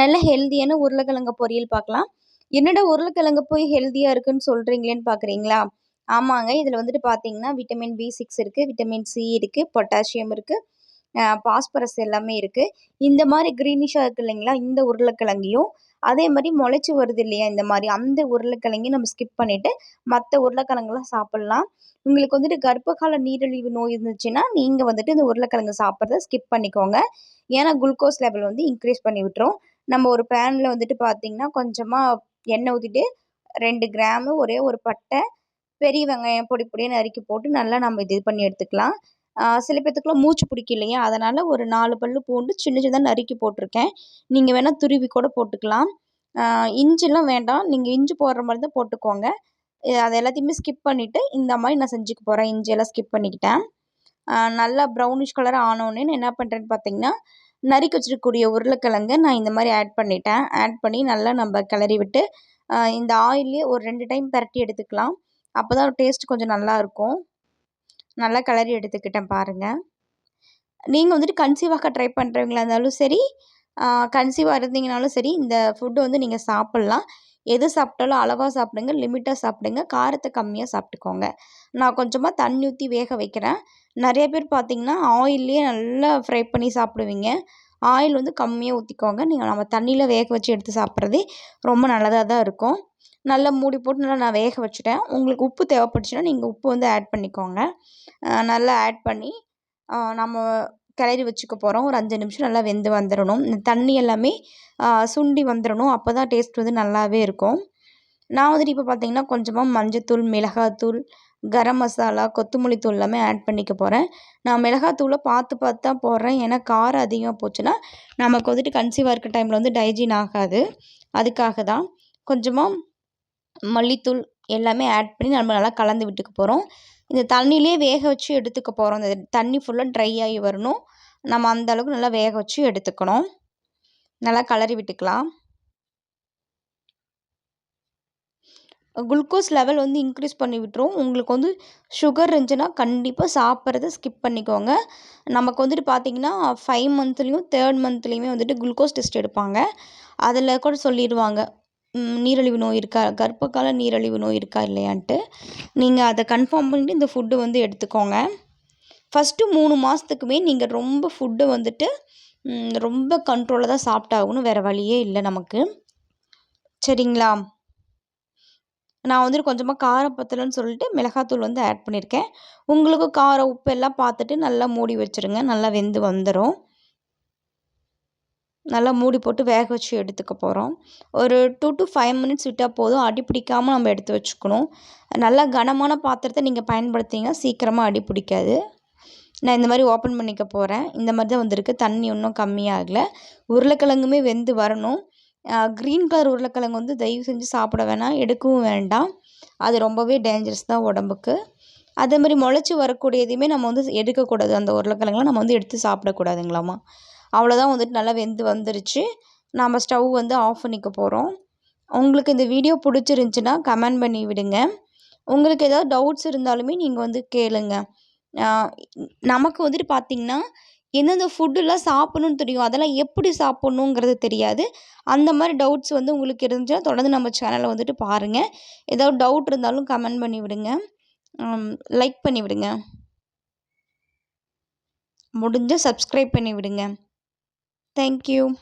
நல்ல ஹெல்தியான உருளைக்கிழங்கு பொரியல் பார்க்கலாம். என்னடா உருளைக்கிழங்கு போய் ஹெல்த்தியாக இருக்குன்னு சொல்கிறீங்களேன்னு பார்க்குறீங்களா ஆமாங்க. இதில் வந்துட்டு பார்த்தீங்கன்னா விட்டமின் பி சிக்ஸ் இருக்குது விட்டமின் சி இருக்குது பொட்டாசியம் இருக்குது பாஸ்பரஸ் எல்லாமே இருக்குது இந்த மாதிரி க்ரீனிஷாக இருக்குது இல்லைங்களா? இந்த உருளைக்கிழங்கையும் அதே மாதிரி முளைச்சி வருது இல்லையா? இந்த மாதிரி அந்த உருளைக்கிழங்கையும் நம்ம ஸ்கிப் பண்ணிவிட்டு மற்ற உருளைக்கிழங்குலாம் சாப்பிட்லாம். உங்களுக்கு வந்துட்டு கர்ப்பகால நீரிழிவு நோய் இருந்துச்சுன்னா நீங்கள் வந்துட்டு இந்த உருளைக்கிழங்கு சாப்பிட்றத ஸ்கிப் பண்ணிக்கோங்க. ஏன்னா குளுக்கோஸ் லெவல் வந்து இன்க்ரீஸ் பண்ணி விட்டுரும். நம்ம ஒரு பேனில் வந்துட்டு பார்த்திங்கன்னா கொஞ்சமாக எண்ணெய் ஊற்றிட்டு ரெண்டு கிராமு ஒரே ஒரு பட்டை பெரிய வெங்காயம் பொடி பொடியாக நறுக்கி போட்டு நல்லா நம்ம இது பண்ணி எடுத்துக்கலாம். சில பேர்த்துக்குலாம் மூச்சு பிடிக்கும் இல்லையா? அதனால் ஒரு நாலு பல் பூண்டு சின்ன சின்னதாக நறுக்கி போட்டிருக்கேன். நீங்கள் வேணால் துருவி கூட போட்டுக்கலாம். இஞ்சிலாம் வேண்டாம். நீங்கள் இஞ்சி போடுற மாதிரி தான் போட்டுக்கோங்க. அது எல்லாத்தையுமே ஸ்கிப் பண்ணிவிட்டு இந்த மாதிரி நான் செஞ்சுக்க போகிறேன் இஞ்சியெல்லாம் ஸ்கிப் பண்ணிக்கிட்டேன். நல்லா ப்ரௌனிஷ் கலர் ஆனோடனே என்ன பண்ணுறேன்னு பார்த்தீங்கன்னா நறுக்கி வச்சிருக்கக்கூடிய உருளைக்கிழங்கு நான் இந்த மாதிரி ஆட் பண்ணிட்டேன். ஆட் பண்ணி நல்லா நம்ம கிளறி விட்டு இந்த ஆயிலே ஒரு ரெண்டு டைம் பரட்டி எடுத்துக்கலாம். அப்போ தான் டேஸ்ட் கொஞ்சம் நல்லாயிருக்கும் நல்லா கிளறி எடுத்துக்கிட்டேன் பாருங்கள் நீங்கள் வந்துட்டு கன்சீவாக ட்ரை பண்ணுறவங்களா இருந்தாலும் சரி கன்சீவாக இருந்தீங்கனாலும் சரி இந்த ஃபுட்டு வந்து நீங்கள் சாப்பிட்லாம். எது சாப்பிட்டாலும் அளவாக சாப்பிடுங்க லிமிட்டாக சாப்பிடுங்க காரத்தை கம்மியாக சாப்பிட்டுக்கோங்க. நான் கொஞ்சமாக தண்ணி ஊற்றி வேக வைக்கிறேன். நிறைய பேர் பார்த்தீங்கன்னா ஆயில்லையே நல்லா ஃப்ரை பண்ணி சாப்பிடுவீங்க. ஆயில் வந்து கம்மியாக ஊற்றிக்கோங்க நீங்கள் நம்ம தண்ணியில் வேக வச்சு எடுத்து சாப்பிட்றதே ரொம்ப நல்லதாக தான் இருக்கும். நல்லா மூடி போட்டு நல்லா நான் வேக வச்சுட்டேன். உங்களுக்கு உப்பு தேவைப்பட்டுச்சுன்னா நீங்கள் உப்பு வந்து ஆட் பண்ணிக்கோங்க. நல்லா ஆட் பண்ணி நம்ம கிளறி வச்சுக்க போகிறோம் ஒரு அஞ்சு நிமிஷம் நல்லா வெந்து வந்துடணும் இந்த தண்ணி எல்லாமே சுண்டி வந்துடணும் அப்போ தான் டேஸ்ட் வந்து நல்லாவே இருக்கும். நான் வந்துட்டு இப்போ பார்த்தீங்கன்னா கொஞ்சமாக மஞ்சத்தூள் மிளகாத்தூள் கரம் மசாலா கொத்தமல்லி தூள் எல்லாமே ஆட் பண்ணிக்க போகிறேன் நான் மிளகாத்தூளை பார்த்து பார்த்து தான் போடுறேன். ஏன்னா காரம் அதிகமாக போச்சுன்னா நமக்கு வந்துட்டு கன்சீவாக இருக்க டைமில் வந்து டைஜின் ஆகாது. அதுக்காக தான் கொஞ்சமாக மல்லித்தூள் எல்லாமே ஆட் பண்ணி நம்ம நல்லா கலந்து விட்டுக்க போகிறோம் இந்த தண்ணியிலே வேக வச்சு எடுத்துக்க போகிறோம் இந்த தண்ணி ஃபுல்லாக ட்ரை ஆகி வரணும். நம்ம அந்த அளவுக்கு நல்லா வேக வச்சு எடுத்துக்கணும். நல்லா கலரி விட்டுக்கலாம். குளுக்கோஸ் லெவல் வந்து இன்க்ரீஸ் பண்ணி விட்டுரும். உங்களுக்கு வந்து சுகர் இருந்துச்சுன்னா கண்டிப்பாக சாப்பிட்றத ஸ்கிப் பண்ணிக்கோங்க. நமக்கு வந்துட்டு பார்த்திங்கன்னா ஃபைவ் மந்த்லேயும் தேர்ட் மந்த்லேயுமே வந்துட்டு குளுக்கோஸ் டெஸ்ட் எடுப்பாங்க. அதில் கூட சொல்லிடுவாங்க. நீரிழிவு நோய் இருக்கா? கர்ப்பகால நீரிழிவு நோய் இருக்கா இல்லையான்ட்டு. நீங்கள் அதை கன்ஃபார்ம் பண்ணிட்டு இந்த ஃபுட்டு வந்து எடுத்துக்கோங்க. ஃபஸ்ட்டு மூணு மாதத்துக்குமே நீங்கள் ரொம்ப ஃபுட்டு வந்துட்டு ரொம்ப கண்ட்ரோலாக தான் சாப்பிட்டாகணும். வேறு வழியே இல்லை நமக்கு. சரிங்களா? நான் வந்துட்டு கொஞ்சமாக காரம் பத்தலைன்னு சொல்லிட்டு மிளகாத்தூள் வந்து ஆட் பண்ணியிருக்கேன் உங்களுக்கு காரம் உப்பு எல்லாம் பார்த்துட்டு நல்லா மூடி வச்சுருங்க. நல்லா வெந்து வந்துடும் நல்லா மூடி போட்டு வேக வச்சு எடுத்துக்க போகிறோம் ஒரு டூ டு ஃபைவ் மினிட்ஸ் விட்டால் போதும். அடி பிடிக்காமல் நம்ம எடுத்து வச்சுக்கணும். நல்லா கனமான பாத்திரத்தை நீங்கள் பயன்படுத்திங்கன்னா சீக்கிரமாக அடி பிடிக்காது. நான் இந்த மாதிரி ஓப்பன் பண்ணிக்க போகிறேன் இந்த மாதிரி தான் வந்திருக்கு. தண்ணி இன்னும் கம்மியாகலை. உருளைக்கிழங்குமே வெந்து வரணும். க்ரீன் கலர் உருளைக்கிழங்கு வந்து தயவு செஞ்சு சாப்பிட வேணாம். எடுக்கவும் வேண்டாம். அது ரொம்பவே டேஞ்சரஸ் தான் உடம்புக்கு. அதே மாதிரி முளைச்சி வரக்கூடியதையுமே நம்ம வந்து எடுக்கக்கூடாது. அந்த உருளைக்கிழங்குலாம் நம்ம வந்து எடுத்து சாப்பிடக்கூடாதுங்களாம்மா அவ்வளோதான் வந்துட்டு நல்லா வெந்து வந்துருச்சு. நாம் ஸ்டவ் வந்து ஆஃப் பண்ணிக்க போகிறோம் உங்களுக்கு இந்த வீடியோ பிடிச்சிருந்துச்சின்னா கமெண்ட் பண்ணி விடுங்க. உங்களுக்கு ஏதாவது டவுட்ஸ் இருந்தாலுமே நீங்கள் வந்து கேளுங்க. நமக்கு வந்துட்டு பார்த்திங்கன்னா எந்தெந்த ஃபுட்டுலாம் சாப்பிட்ணுன்னு தெரியும் அதெல்லாம் எப்படி சாப்பிட்ணுங்கிறது தெரியாது. அந்த மாதிரி டவுட்ஸ் வந்து உங்களுக்கு இருந்துச்சுன்னா தொடர்ந்து நம்ம சேனலை வந்துட்டு பாருங்கள் ஏதாவது டவுட் இருந்தாலும் கமெண்ட் பண்ணி விடுங்க. லைக் பண்ணி விடுங்க. முடிஞ்சால் சப்ஸ்கிரைப் பண்ணி விடுங்க. Thank you.